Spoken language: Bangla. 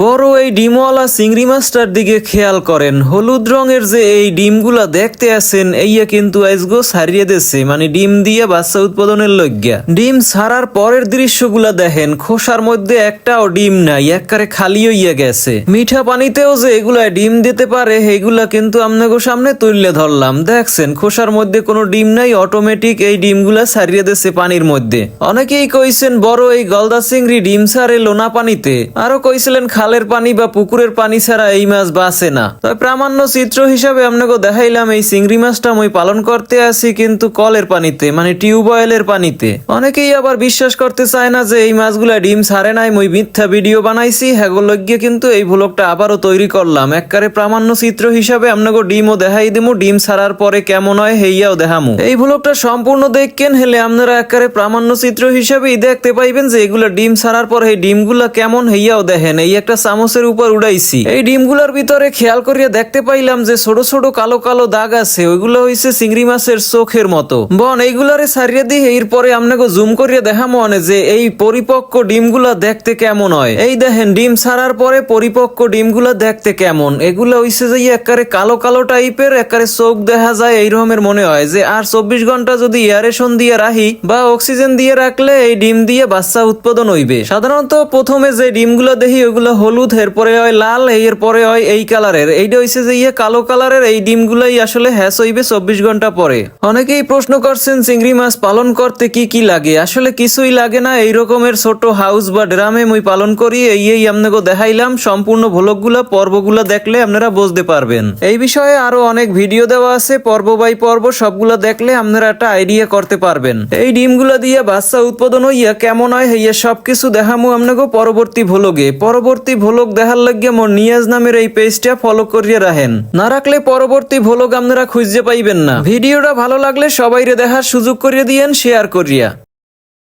বড় এই ডিমওয়ালা চিংড়ি মাছটার দিকে খেয়াল করেন। হলুদ রঙের যে এই ডিমগুলা দেখতে আছেন, এইয়া কিন্তু আইসগো সারিয়ে দেছে মানে ডিম দিয়ে বাচ্চা উৎপাদনের লজ্ঞা ডিম ছাড়ার পরের দৃশ্যগুলা দেখেন, খোসার মধ্যে একটাও ডিম নাই একবারে খালি হইয়া গেছে। মিঠা পানিতেও যে এগুলা ডিম দিতে পারে এগুলা কিন্তু আপনাকে সামনে তুললে ধরলাম। দেখছেন, খোসার মধ্যে কোনো ডিম নাই অটোমেটিক এই ডিমগুলা ছাড়িয়ে দেছে পানির মধ্যে। অনেকেই কইছেন, বড় এই গলদা চিংড়ি ডিম ছাড়ে লোনা পানিতে। আরও কইছিলেন খালের পানি বা পুকুরের পানি ছাড়া এই মাছ বাঁচে না। তবে প্রামাণ্য চিত্র হিসাবে আপনাকে দেখাইলাম এই চিংড়ি মাছটা মই পালন করতে আসি কিন্তু কলের পানিতে মানে টিউবওয়েলের পানিতে। অনেকেই আবার বিশ্বাস করতে চায় না যে এই মাছগুলা ডিম ছাড়ে নাই, মই মিথ্যা ভিডিও বানাইছি হ্যাগোলগ্যে কিন্তু এই ভ্লগটা আবারও তৈরি করলাম। এককারে প্রামাণ্য চিত্র হিসাবে আপনাকে ডিমও দেখাই দিমু, ডিম ছাড়ার পরে কেমন হয় হেইয়াও দেখামু। এই ভ্লগটা সম্পূর্ণ দেখকেন হেলে আপনারা এককারে প্রামাণ্য চিত্র হিসাবেই দেখতে পাইবেন যে এগুলা ডিম ছাড়ার পর এই ডিমগুলা কেমন হেইয়াও দেখেন। এই একটা চামচের উপর উড়াইছি। এই ডিমগুলার ভিতরে খেয়াল করিয়া দেখতে পাইলাম যে ছোট ছোট কালো কালো দাগ আছে, ওইগুলো হইছে চিংড়ি মাছের চোখের মতো। বন, এইগুলারে সারিয়ে দিয়ে এরপরে আপনাকে জুম করিয়া দেখা মনে যে এই পরিপক্ক ডিমগুলা দেখতে কেমন হয়। এই দেখেন, ডিম ছাড়ার পরে পরিপক্ক ডিমগুলা দেখতে কেমন। এগুলা হইছে যে একবারে কালো কালো টাইপের, একবারে চোখ দেখা যায় এই রকমের মনে হয় যে, আর চব্বিশ ঘণ্টা যদি এয়ারেশন দিয়ে রাখি বা অক্সিজেন দিয়ে রাখলে এই ডিম দিয়ে বাচ্চা উৎপাদন হইবে। সাধারণত প্রথমে যে ডিমগুলো দেখি, ওইগুলো হলুদ, এরপরে হয় লাল, এরপরে হয় এই কালারের। এইটা হইছে যে ইয়ে কালো কালারের, এই ডিমগুলাই আসলে হ্যাস হইবে চব্বিশ ঘণ্টা পরে। অনেকেই প্রশ্ন করছেন, চিংড়ি মাছ পালন করতে কি কি লাগে? আসলে কিছুই লাগে না, এই রকমের ছোট হাউস বা ড্রামে মুই পালন করি এই এই আপনাকে দেখাইলাম। সম্পূর্ণ ভ্লগগুলা পর্বগুলা দেখলে আপনারা বুঝতে পারবেন। এই বিষয়ে আরও অনেক ভিডিও দেওয়া আছে, পর্ব বাই পর্ব, সবগুলা দেখলে আপনারা একটা আইডিয়া করতে পারবেন। এই ডিমগুলা দিয়ে বাচ্চা উৎপাদন হইয়া কেমন হয়, হইয়া সবকিছু দেখামু আপনাকে পরবর্তী ভ্লগে পরবর্তী ভ্লগ দেখার লাগিয়া মোর নিয়াজ নামের এই পেজটা ফলো করিয়া রাখেন। না রাখলে পরবর্তী ভ্লগ আপনারা খুঁজতে পাইবেন না। ভিডিওটা ভালো লাগলে সবাইরে দেখার সুযোগ করিয়ে দিয়েন শেয়ার করিয়া।